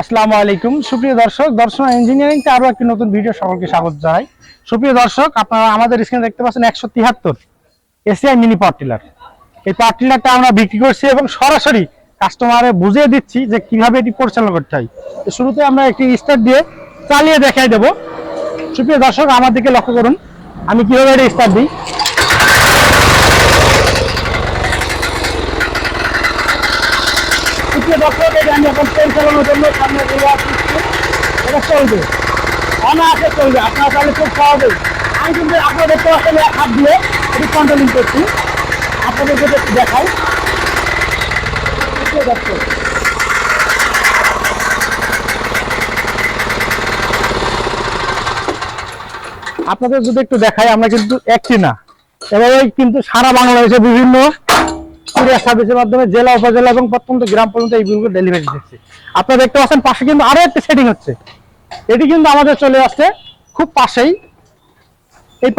আসসালামু আলাইকুম। সুপ্রিয় দর্শক, দর্শন ইঞ্জিনিয়ারিং তে আরও একটি নতুন ভিডিও সকলকে স্বাগত জানাই। সুপ্রিয় দর্শক, আপনারা আমাদের স্ক্রিনে দেখতে পাচ্ছেন একশো তিয়াত্তর এসিআই মিনি পাওয়ার টিলার। এই পাওয়ার টিলারটা আমরা বিক্রি করছি এবং সরাসরি কাস্টমারে বুঝিয়ে দিচ্ছি যে কীভাবে এটি পরিচালনা করতে হয়। তো শুরুতে আমরা একটি স্টার্ট দিয়ে চালিয়ে দেখাই দেব। সুপ্রিয় দর্শক, আমার দিকে লক্ষ্য করুন। আমি কীভাবে এটা স্টার্ট দিই? আমি এখন ট্রেন চালানোর জন্য সামনে এটা চলবে। অনায়াসে চলবে, আপনারা তাহলে খুব আমি কিন্তু এক হাত দিয়ে এটি কন্ট্রোলিং করছি। আপনাদেরকে একটু দেখাই। আপনাদের যদি একটু দেখাই, আমরা কিন্তু একটি না। এভাবে কিন্তু সারা বাংলাদেশে বিভিন্ন কুরিয়ার সার্ভিসের মাধ্যমে জেলা, উপজেলা এবং প্রত্যন্ত গ্রাম পর্যন্ত এই বিলগুলো ডেলিভারি দিচ্ছে আপনারা দেখতে পাচ্ছেন, পাশে কিন্তু আরও একটা সেটিং হচ্ছে। এটি কিন্তু আমাদের চলে আসছে খুব পাশেই। এই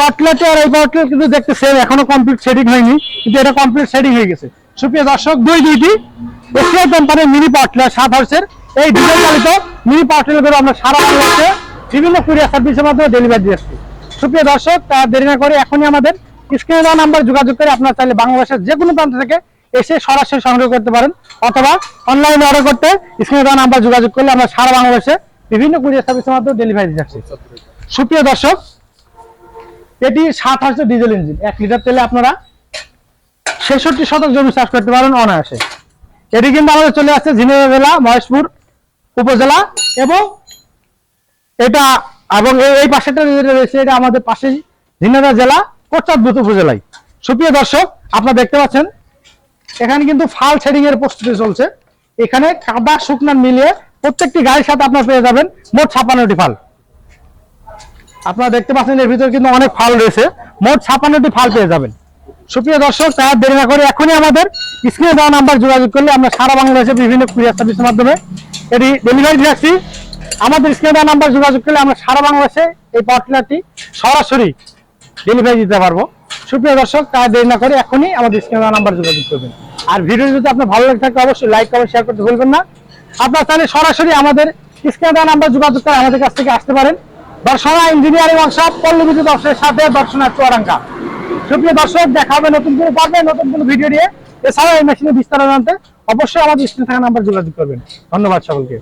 আর এই কিন্তু দেখতে সেম এখনও কমপ্লিট সেটিং হয়নি, কিন্তু এটা কমপ্লিট সেটিং হয়ে গেছে। সুপ্রিয় দর্শক, দুই দুইটি এসিআই কোম্পানির মিনি পার্টলার সাত হাউসের এই ডিজেল চালিত মিনি আমরা সারা বিভিন্ন কুরিয়ার সার্ভিসের মাধ্যমে ডেলিভারি দিচ্ছি সুপ্রিয় দর্শক দেরি না করে এখনই আমাদের স্ক্রিনে দেওয়া নাম্বার যোগাযোগ করে আপনারা চাইলে বাংলাদেশের যে কোনো প্রান্ত থেকে এসে সরাসরি সংগ্রহ করতে পারেন, অথবা অনলাইনে অর্ডার করতে স্ক্রিনে দেওয়া নাম্বার যোগাযোগ করলে আমরা সারা বাংলাদেশে বিভিন্ন কুরিয়ার সার্ভিসের মাধ্যমে ডেলিভারি দিচ্ছি সুপ্রিয় দর্শক, এটি সাত হাজার ডিজেল ইঞ্জিন এক লিটার তেলে আপনারা ছেষট্টি শতক জমি চাষ করতে পারেন অনায়াসে। এটি কিন্তু আমাদের চলে আসছে ঝিনাইদহ জেলা, মহেশপুর উপজেলা এবং এটা এবং এই- পাশেটা রয়েছে, এটা আমাদের পাশেই ঝিনাইদহ জেলা কোচাদ্ভূত উপজেলায় সুপ্রিয় দর্শক, আপনারা দেখতে পাচ্ছেন, এখানে কিন্তু ফাল শেডিং এর প্রস্তুতি চলছে। এখানে কাদা শুকনা মিলিয়ে প্রত্যেকটি গাড়ির সাথে আপনারা পেয়ে যাবেন মোট ছাপান্নটি ফাল। আপনারা দেখতে পাচ্ছেন, এর ভিতরে কিন্তু অনেক ফাল রয়েছে। মোট ছাপান্নটি ফাল পেয়ে যাবেন। সুপ্রিয় দর্শক, তার দেরি না করে এখনই আমাদের স্ক্রিনে দেওয়া নাম্বার যোগাযোগ করলে আমরা সারা বাংলাদেশে বিভিন্ন কুরিয়ার সার্ভিসের মাধ্যমে এটি ডেলিভারি আসছি। আমাদের স্ক্রিনে দেওয়া নাম্বার যোগাযোগ করলে আমরা সারা বাংলাদেশে এই পার্টনারটি সরাসরি ডেলিভারি দিতে পারব। সুপ্রিয় দর্শক, তার দেরি না করে এখনই আমাদের স্ক্রিনে নাম্বার যোগাযোগ করবেন। আর ভিডিও যদি আপনার ভালো লাগে থাকে, অবশ্যই লাইক কমেন্ট শেয়ার করতে ভুলবেন না। আপনার তাহলে সরাসরি আমাদের স্ক্রিনে নাম্বার যোগাযোগ করে আমাদের কাছ থেকে আসতে পারেন। দর্শনা ইঞ্জিনিয়ারিং ওয়ার্কশপ পল্লী বিদ্যুৎ অফিসের সাথে দর্শনা চুয়াডাঙ্গা। সুপ্রিয় দর্শক, দেখা হবে নতুন কোনো পর্বে, নতুন কোনো ভিডিও নিয়ে। এছাড়াও এই মেশিনের বিস্তার জানতে অবশ্যই আমাদের স্ক্রিনে থাকা নাম্বার যোগাযোগ করবেন। ধন্যবাদ সকলকে।